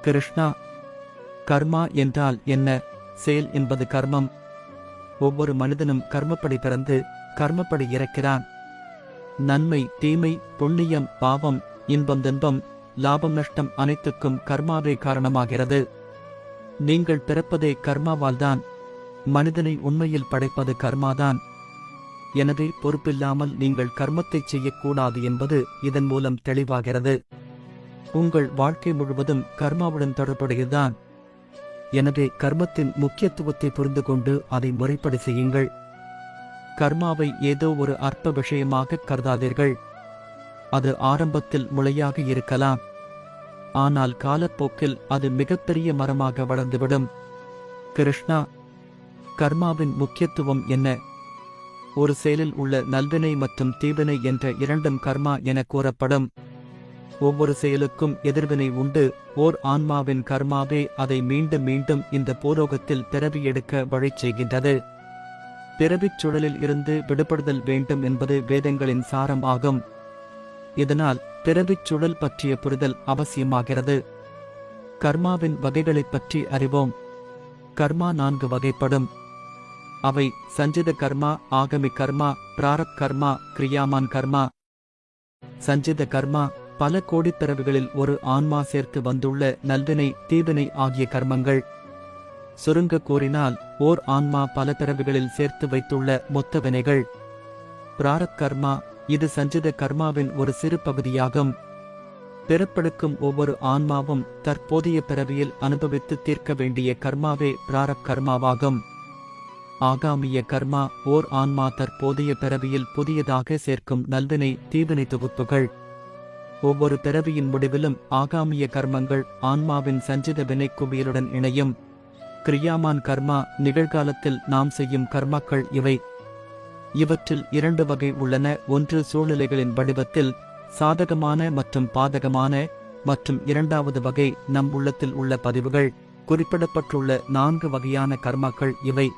கிருஷ்ணா. கர்மா என்றால் என்ன? செயல் என்பது கர்மம். ஒவ்வொரு மனிதனும் கர்மப்படி பிறந்து கர்மப்படி இறக்கிறான். நன்மை தீமை புண்ணியம் பாவம் இன்பம் துன்பம் லாபம் நஷ்டம் அனைத்துக்கும் கர்மாவே காரணமாகிறது. நீங்கள் பிறப்பதே கர்மாவால்தான் மனிதனை உண்மையில் படைப்பது கர்மாதான். எனவே பொறுப்பில்லாமல் நீங்கள் கர்மத்தை செய்யக்கூடாது என்பது இதன் மூலம் தெளிவாகிறது. உங்கள் வாழ்க்கை முழுவதும் கர்மாவுடன் தொடர்புடையதுதான். எனவே கர்மத்தின் முக்கியத்துவத்தை புரிந்து கொண்டு அதை முறைப்படி செய்யுங்கள். கர்மாவை ஏதோ ஒரு அற்ப விஷயமாக கருதாதீர்கள். அது ஆரம்பத்தில் முளையாக இருக்கலாம். ஆனால் காலப்போக்கில் அது மிகப்பெரிய மரமாக வளர்ந்துவிடும். கிருஷ்ணா கர்மாவின் முக்கியத்துவம் என்ன? ஒரு செயலில் உள்ள நல்வினை மற்றும் தீவினை என்ற இரண்டும் கர்மா என கூறப்படும். ஒவ்வொரு செயலுக்கும் எதிர்வினை உண்டு. ஓர் ஆன்மாவின் கர்மாவே அதை மீண்டும் மீண்டும் இந்த பூலோகத்தில் பிறவி எடுக்க வழி செய்கின்றது. பிறவிச் சுழலில் இருந்து விடுபடுதல் வேண்டும் என்பது வேதங்களின் சாரம் ஆகும். இதனால் பிறவிச் சுழல் பற்றிய புரிதல் அவசியமாகிறது. கர்மாவின் வகைகளைப் பற்றி அறிவோம். கர்மா நான்கு வகைப்படும். அவை சஞ்சித கர்மா ஆகமி கர்மா பிராரப் கர்மா கிரியாமான் கர்மா. சஞ்சித கர்மா பல கோடிப் ஒரு ஆன்மா சேர்த்து வந்துள்ள நல்வினை தீவினை ஆகிய கர்மங்கள். சுருங்க கூறினால் ஓர் ஆன்மா பல பிறவிகளில் சேர்த்து வைத்துள்ள மொத்த வினைகள். பிராரத் கர்மா இது சஞ்சித கர்மாவின் ஒரு சிறு பகுதியாகும். பிறப்பெடுக்கும் ஒவ்வொரு ஆன்மாவும் தற்போதைய பிறவியில் அனுபவித்து தீர்க்க வேண்டிய கர்மாவே பிராரப் கர்மாவாகும். ஆகாமிய கர்மா ஓர் ஆன்மா தற்போதைய பிறவியில் புதியதாக சேர்க்கும் நல்வினை தீவினை தொகுப்புகள். ஒவ்வொரு பிறவியின் முடிவிலும் ஆகாமிய கர்மங்கள் ஆன்மாவின் சஞ்சித வினை குவியலுடன் இணையும். கிரியாமான் கர்மா நிகழ்காலத்தில் நாம் செய்யும் கர்மாக்கள் இவை. இவற்றில் இரண்டு வகை உள்ளன. ஒன்று சூழ்நிலைகளின் வடிவத்தில் சாதகமான மற்றும் பாதகமான மற்றும் இரண்டாவது வகை நம் உள்ளத்தில் உள்ள பதிவுகள். குறிப்பிடப்பட்டுள்ள நான்கு வகையான கர்மாக்கள் இவை.